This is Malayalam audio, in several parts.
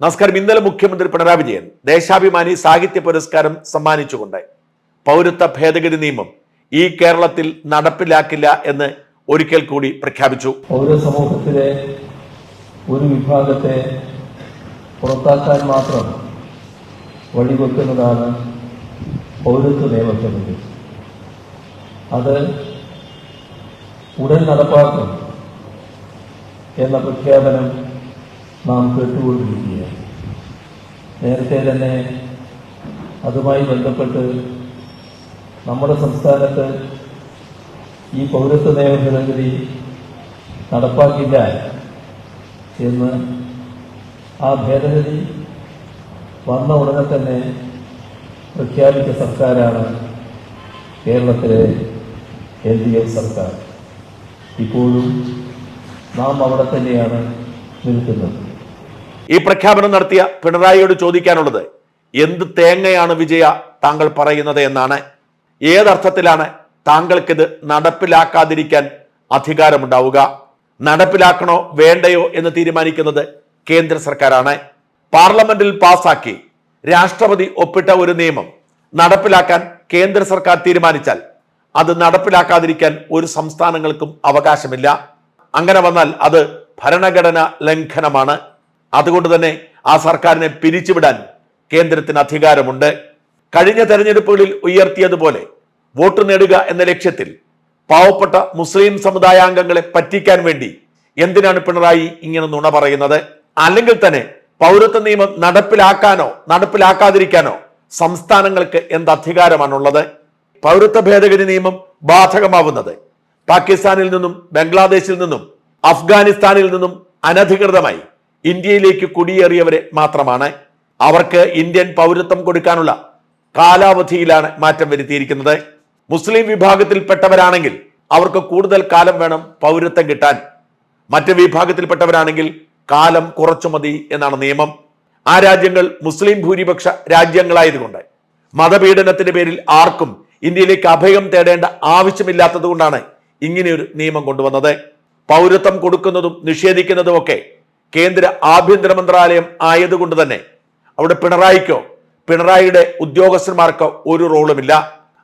നമസ്കാരം. ഇന്നലെ മുഖ്യമന്ത്രി പിണറായി വിജയൻ ദേശാഭിമാനി സാഹിത്യ പുരസ്കാരം സമ്മാനിച്ചുകൊണ്ട് പൗരത്വ ഭേദഗതി നിയമം ഈ കേരളത്തിൽ നടപ്പിലാക്കില്ല എന്ന് ഒരിക്കൽ കൂടി പ്രഖ്യാപിച്ചു. പൗരസമൂഹത്തിലെ ഒരു വിഭാഗത്തെ പുറത്താക്കാൻ മാത്രം വഴിവെക്കുന്നതാണ് പൗരത്വ നിയമത്തിന് അത് ഉടൻ നടപ്പാക്കും എന്ന പ്രഖ്യാപനം നാം കേട്ടുകൊണ്ടിരിക്കുകയാണ് നേരത്തെ തന്നെ അതുമായി ബന്ധപ്പെട്ട് നമ്മുടെ സംസ്ഥാനത്ത് ഈ പൗരത്വ നിയമ ഭേദഗതി നടപ്പാക്കില്ല എന്ന് ആ ഭേദഗതി വന്ന ഉടനെ തന്നെ പ്രഖ്യാപിച്ച സർക്കാരാണ് കേരളത്തിലെ എൽ ഡി എഫ് സർക്കാർ. ഇപ്പോഴും നാം അവിടെ തന്നെയാണ് നിൽക്കുന്നത്. ഈ പ്രഖ്യാപനം നടത്തിയ പിണറായിയോട് ചോദിക്കാനുള്ളത് എന്ത് തേങ്ങയാണ് വിജയ താങ്കൾ പറയുന്നത് എന്നാണ്? ഏതർത്ഥത്തിലാണ് താങ്കൾക്കിത് നടപ്പിലാക്കാതിരിക്കാൻ അധികാരമുണ്ടാവുക? നടപ്പിലാക്കണോ വേണ്ടയോ എന്ന് തീരുമാനിക്കുന്നത് കേന്ദ്ര സർക്കാരാണ്. പാർലമെന്റിൽ പാസാക്കി രാഷ്ട്രപതി ഒപ്പിട്ട ഒരു നിയമം നടപ്പിലാക്കാൻ കേന്ദ്ര സർക്കാർ തീരുമാനിച്ചാൽ അത് നടപ്പിലാക്കാതിരിക്കാൻ ഒരു സംസ്ഥാനങ്ങൾക്കും അവകാശമില്ല. അങ്ങനെ വന്നാൽ അത് ഭരണഘടന ലംഘനമാണ്. അതുകൊണ്ട് തന്നെ ആ സർക്കാരിനെ പിരിച്ചുവിടാൻ കേന്ദ്രത്തിന് അധികാരമുണ്ട്. കഴിഞ്ഞ തെരഞ്ഞെടുപ്പുകളിൽ ഉയർത്തിയതുപോലെ വോട്ട് നേടുക എന്ന ലക്ഷ്യത്തിൽ പാവപ്പെട്ട മുസ്ലിം സമുദായാംഗങ്ങളെ പറ്റിക്കാൻ വേണ്ടി എന്തിനാണ് പിണറായി ഇങ്ങനെ നുണ പറയുന്നത്? അല്ലെങ്കിൽ തന്നെ പൗരത്വ നിയമം നടപ്പിലാക്കാനോ നടപ്പിലാക്കാതിരിക്കാനോ സംസ്ഥാനങ്ങൾക്ക് എന്ത് അധികാരമാണുള്ളത്? പൗരത്വ ഭേദഗതി നിയമം ബാധകമാവുന്നത് പാകിസ്ഥാനിൽ നിന്നും ബംഗ്ലാദേശിൽ നിന്നും അഫ്ഗാനിസ്ഥാനിൽ നിന്നും അനധികൃതമായി ഇന്ത്യയിലേക്ക് കുടിയേറിയവരെ മാത്രമാണ് അവർക്ക് ഇന്ത്യൻ പൗരത്വം കൊടുക്കാനുള്ള കാലാവധിയിലാണ് മാറ്റം വരുത്തിയിരിക്കുന്നത്. മുസ്ലിം വിഭാഗത്തിൽപ്പെട്ടവരാണെങ്കിൽ അവർക്ക് കൂടുതൽ കാലം വേണം പൗരത്വം കിട്ടാൻ. മറ്റ് വിഭാഗത്തിൽപ്പെട്ടവരാണെങ്കിൽ കാലം കുറച്ചു മതി എന്നാണ് നിയമം. ആ രാജ്യങ്ങൾ മുസ്ലിം ഭൂരിപക്ഷ രാജ്യങ്ങളായതുകൊണ്ട് മതപീഡനത്തിന്റെ പേരിൽ ആർക്കും ഇന്ത്യയിലേക്ക് അഭയം തേടേണ്ട ആവശ്യമില്ലാത്തതുകൊണ്ടാണ് ഇങ്ങനെയൊരു നിയമം കൊണ്ടുവന്നത്. പൗരത്വം കൊടുക്കുന്നതും നിഷേധിക്കുന്നതും ഒക്കെ കേന്ദ്ര ആഭ്യന്തര മന്ത്രാലയം ആയതുകൊണ്ട് തന്നെ അവിടെ പിണറായിക്കോ പിണറായിയുടെ ഉദ്യോഗസ്ഥന്മാർക്കോ ഒരു റോളുമില്ല.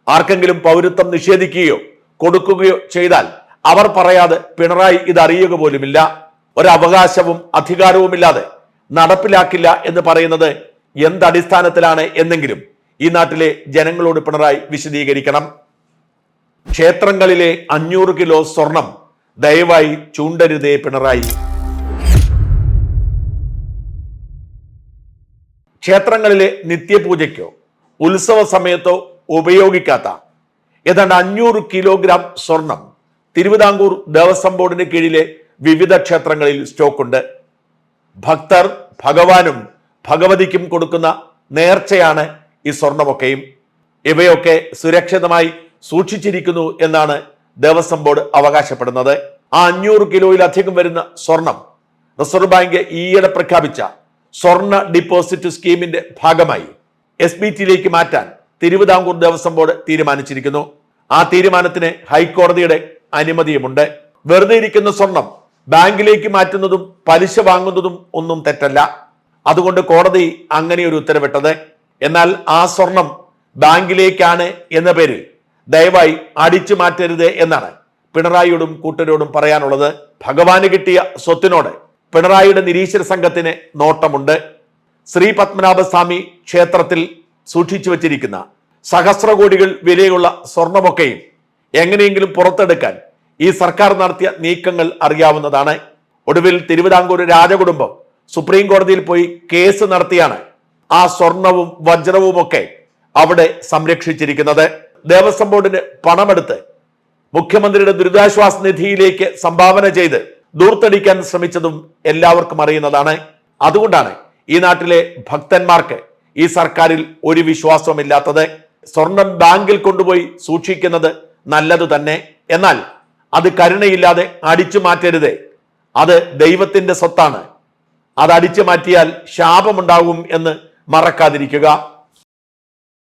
ആർക്കെങ്കിലും പൗരത്വം നിഷേധിക്കുകയോ കൊടുക്കുകയോ ചെയ്താൽ അവർ പറയാതെ പിണറായി ഇത് അറിയുക പോലുമില്ല. ഒരവകാശവും അധികാരവുമില്ലാതെ നടപ്പിലാക്കില്ല എന്ന് പറയുന്നത് എന്തടിസ്ഥാനത്തിലാണ് എന്നെങ്കിലും ഈ നാട്ടിലെ ജനങ്ങളോട് പിണറായി വിശദീകരിക്കണം. ക്ഷേത്രങ്ങളിലെ അഞ്ഞൂറ് കിലോ സ്വർണം ദയവായി ചൂണ്ടരുതേ പിണറായി. ക്ഷേത്രങ്ങളിലെ നിത്യപൂജയ്ക്കോ ഉത്സവ സമയത്തോ ഉപയോഗിക്കാത്ത ഏതാണ്ട് അഞ്ഞൂറ് കിലോഗ്രാം സ്വർണം തിരുവിതാംകൂർ ദേവസ്വം ബോർഡിന് കീഴിലെ വിവിധ ക്ഷേത്രങ്ങളിൽ സ്റ്റോക്കുണ്ട്. ഭക്തർ ഭഗവാനും ഭഗവതിക്കും കൊടുക്കുന്ന നേർച്ചയാണ് ഈ സ്വർണമൊക്കെയും. ഇവയൊക്കെ സുരക്ഷിതമായി സൂക്ഷിച്ചിരിക്കുന്നു എന്നാണ് ദേവസ്വം ബോർഡ് അവകാശപ്പെടുന്നത്. ആ അഞ്ഞൂറ് കിലോയിലധികം വരുന്ന സ്വർണം റിസർവ് ബാങ്ക് ഈയിടെ പ്രഖ്യാപിച്ച സ്വർണ ഡിപ്പോസിറ്റ് സ്കീമിന്റെ ഭാഗമായി എസ് ബി ടിയിലേക്ക് മാറ്റാൻ തിരുവിതാംകൂർ ദേവസ്വം ബോർഡ് തീരുമാനിച്ചിരിക്കുന്നു. ആ തീരുമാനത്തിന് ഹൈക്കോടതിയുടെ അനുമതിയുമുണ്ട്. വെറുതെ ഇരിക്കുന്ന സ്വർണം ബാങ്കിലേക്ക് മാറ്റുന്നതും പലിശ വാങ്ങുന്നതും ഒന്നും തെറ്റല്ല. അതുകൊണ്ട് കോടതി അങ്ങനെ ഒരു ഉത്തരവിട്ടത്. എന്നാൽ ആ സ്വർണം ബാങ്കിലേക്കാണ് എന്ന പേരിൽ ദയവായി അടിച്ചു മാറ്റരുത് എന്നാണ് പിണറായിയോടും കൂട്ടരോടും പറയാനുള്ളത്. ഭഗവാന് കിട്ടിയ സ്വത്തിനോട് പിണറായിയുടെ നിരീശ്വര സംഘത്തിന് നോട്ടമുണ്ട്. ശ്രീ പത്മനാഭസ്വാമി ക്ഷേത്രത്തിൽ സൂക്ഷിച്ചു വച്ചിരിക്കുന്ന സഹസ്രകോടികൾ വിലയുള്ള സ്വർണമൊക്കെയും എങ്ങനെയെങ്കിലും പുറത്തെടുക്കാൻ ഈ സർക്കാർ നടത്തിയ നീക്കങ്ങൾ അറിയാവുന്നതാണ്. ഒടുവിൽ തിരുവിതാംകൂർ രാജകുടുംബം സുപ്രീം കോടതിയിൽ പോയി കേസ് നടത്തിയാണ് ആ സ്വർണവും വജ്രവും ഒക്കെ അവിടെ സംരക്ഷിച്ചിരിക്കുന്നത്. ദേവസ്വം ബോർഡിന് പണമെടുത്ത് മുഖ്യമന്ത്രിയുടെ ദുരിതാശ്വാസ നിധിയിലേക്ക് സംഭാവന ചെയ്ത് ദൂർത്തടിക്കാൻ ശ്രമിച്ചതും എല്ലാവർക്കും അറിയുന്നതാണ്. അതുകൊണ്ടാണ് ഈ നാട്ടിലെ ഭക്തന്മാർക്ക് ഈ സർക്കാരിൽ ഒരു വിശ്വാസമില്ലാത്തത് സ്വർണം ബാങ്കിൽ കൊണ്ടുപോയി സൂക്ഷിക്കുന്നത് നല്ലത് തന്നെ. എന്നാൽ അത് കരുണയില്ലാതെ അടിച്ചു മാറ്റരുത്. അത് ദൈവത്തിന്റെ സ്വത്താണ്. അത് അടിച്ചു മാറ്റിയാൽ ശാപമുണ്ടാകും എന്ന് മറക്കാതിരിക്കുക.